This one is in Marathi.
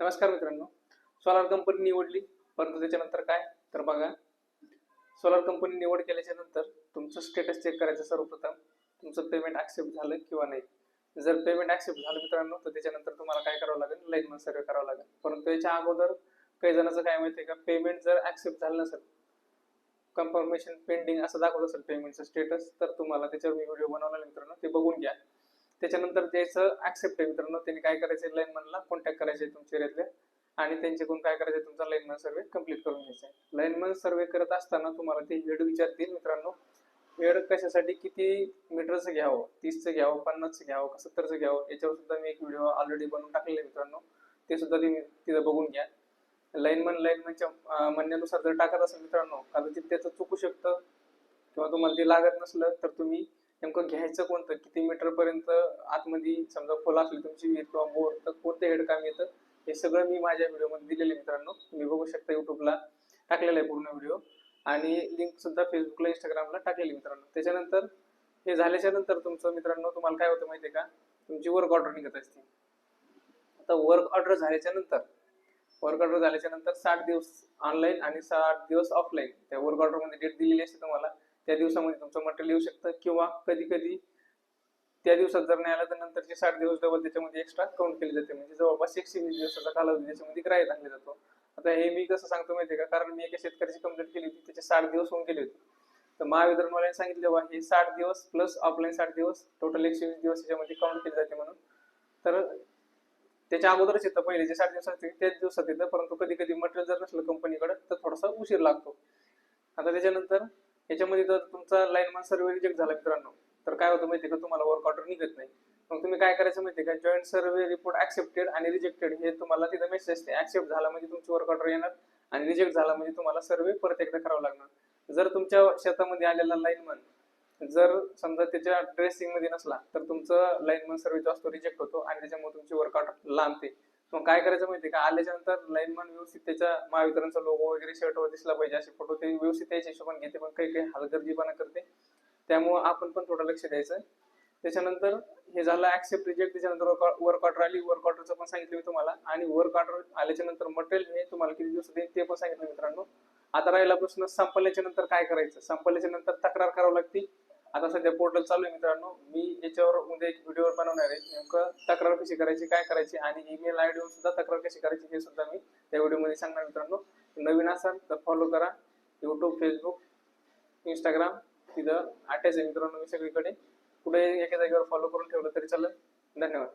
नमस्कार मित्रांनो. सोलार कंपनी निवडली परंतु त्याच्यानंतर काय? तर बघा सोलार कंपनी निवड केल्याच्यानंतर तुमचं स्टेटस चेक करायचं सर्वप्रथम. तुमचं पेमेंट ऍक्सेप्ट झालं किंवा नाही? जर पेमेंट ऍक्सेप्ट झालं मित्रांनो तर त्याच्यानंतर तुम्हाला काय करावं लागेल? लाईन सर्वे करावं लागेल. परंतु याच्या अगोदर काही जणांचं काय माहितीये का? पेमेंट जर ऍक्सेप्ट झालं नसेल कन्फर्मेशन पेंडिंग असं दाखवत असेल पेमेंटचं स्टेटस तर तुम्हाला त्याच्यावर मी व्हिडिओ बनवला मित्रांनो. ते बघून घ्या. त्याच्यानंतर ज्याचं ऍक्सेप्ट आहे मित्रांनो. त्यांनी काय करायचं लाईनमॅनला कॉन्टॅक्ट करायचे तुमच्या एरियातल्या आणि त्यांच्याकडून काय करायचं तुमचा लाईनमॅन सर्वे कंप्लीट करून घ्यायचा आहे लाईनमॅन सर्वे करत असताना तुम्हाला ते हेड विचारतील मित्रांनो. हेड कशासाठी? किती मीटरचं घ्यावं? तीसचं घ्यावं? पन्नासचं घ्यावं? का सत्तरचं घ्यावं? याच्यावर सुद्धा मी एक व्हिडिओ ऑलरेडी बनवून टाकलेला आहे मित्रांनो. ते सुद्धा तुम्ही तिथं बघून घ्या. लाईनमन लाईनमनच्या म्हणण्यानुसार जर टाकत असेल मित्रांनो कदाचित त्याचं चुकू शकतं. किंवा तुम्हाला ते लागत नसलं तर तुम्ही नेमकं घ्यायचं कोणतं? किती मीटर पर्यंत आतमध्ये समजा खोल असली तुमची विहीर किंवा बोर तर कोणतं हेड काम येतं? हे सगळं मी माझ्या व्हिडिओमध्ये दिलेलं आहे मित्रांनो. तुम्ही बघू शकता युट्यूबला टाकलेला आहे पूर्ण व्हिडिओ. आणि लिंक सुद्धा फेसबुकला इंस्टाग्रामला टाकलेली मित्रांनो. त्याच्यानंतर हे झाल्याच्यानंतर तुमचं मित्रांनो तुम्हाला काय होतं माहितीये का? तुमची वर्क ऑर्डर निघत असते. आता वर्क ऑर्डर झाल्याच्यानंतर वर्क ऑर्डर झाल्याच्यानंतर साठ दिवस ऑनलाईन आणि साठ दिवस ऑफलाईन त्या वर्क ऑर्डरमध्ये डेट दिलेली असते तुम्हाला. त्या दिवसामध्ये तुमचं मटेरियल येऊ शकतं किंवा कधी कधी त्या दिवसात जर नाही आलं तर नंतरचे साठ दिवस डबल त्याच्यामध्ये एक्स्ट्रा काउंट केले जाते. म्हणजे जवळपास एकशे वीस दिवसाचा कालावधी त्याच्यामध्ये ग्राह्य टाकला जातो. आता हे मी कसं सांगतो माहितीये का? कारण मी एका शेतकऱ्याची कंप्लेंट केली होती त्याचे साठ दिवस होऊन गेले होते. तर महावितरणवाल्याने सांगितलं बा हे साठ दिवस प्लस ऑफलाईन साठ दिवस टोटल एकशे वीस दिवस त्याच्यामध्ये काउंट केले जाते म्हणून. तर त्याच्या अगोदरच येतं पहिले जे साठ दिवस असतील त्याच दिवसात येतं परंतु कधी कधी मटेरियल जर नसलं कंपनीकडे तर थोडासा उशीर लागतो. आता त्याच्यानंतर याच्यामध्ये जर तुमचा लाईनमॅन सर्वे रिजेक्ट झाला मित्रांनो तर काय होतं माहिती का? तुम्हाला वर्क ऑर्डर निघत नाही. मग तुम्ही काय करायचं माहिती का? जॉईंट सर्वे रिपोर्ट ऍक्सेप्टेड आणि रिजेक्टेड हे तुम्हाला तिथं मेसेज असते ऍक्सेप्ट झाला म्हणजे तुमची वर्क ऑर्डर येणार आणि रिजेक्ट झाला म्हणजे तुम्हाला सर्वे परत एकदा करावा लागणार. जर तुमच्या शेतामध्ये आलेला लाईनमन जर समजा त्याच्या ड्रेसिंगमध्ये नसला तर तुमचं लाईनमन सर्वे जो असतो रिजेक्ट होतो आणि त्याच्यामुळे तुमची वर्क ऑर्डर लांबते मग काय करायचं माहितीये का? आल्याच्यानंतर लाईनमन व्यवस्थित त्याच्या महावितरणचा लोगो वगैरे शर्टवर दिसला पाहिजे असे फोटो ते व्यवस्थित त्याच्या हिशोबाने घेते पण काही काही हलगर्जीपणा करते. त्यामुळं आपण पण थोडं लक्ष द्यायचं. त्याच्यानंतर हे झालं ऍक्सेप्ट रिजेक्ट त्याच्यानंतर वर्क ऑर्डर आली वर्क ऑर्डरचं पण सांगितलं मी तुम्हाला. आणि वर्क ऑर्डर आल्याच्यानंतर मटेरियल हे तुम्हाला किती दिवस देईल ते पण सांगितलं मित्रांनो. आता राहिला प्रश्न संपल्याच्या नंतर काय करायचं? संपल्याच्या नंतर तक्रार करावी लागते. आता सध्या पोर्टल चालू आहे मित्रांनो. मी याच्यावर उद्या एक व्हिडिओ बनवणार आहे. नेमकं तक्रार कशी करायची काय करायची आणि ईमेल आय डीवर सुद्धा तक्रार कशी करायची हे सुद्धा मी त्या व्हिडिओमध्ये सांगणार मित्रांनो. नवीन असाल तर फॉलो करा. यूट्यूब फेसबुक इंस्टाग्राम तिथं अटॅच आहे मित्रांनो मी सगळीकडे. कुठे एका जागेवर फॉलो करून ठेवलं तरी चालेल. धन्यवाद.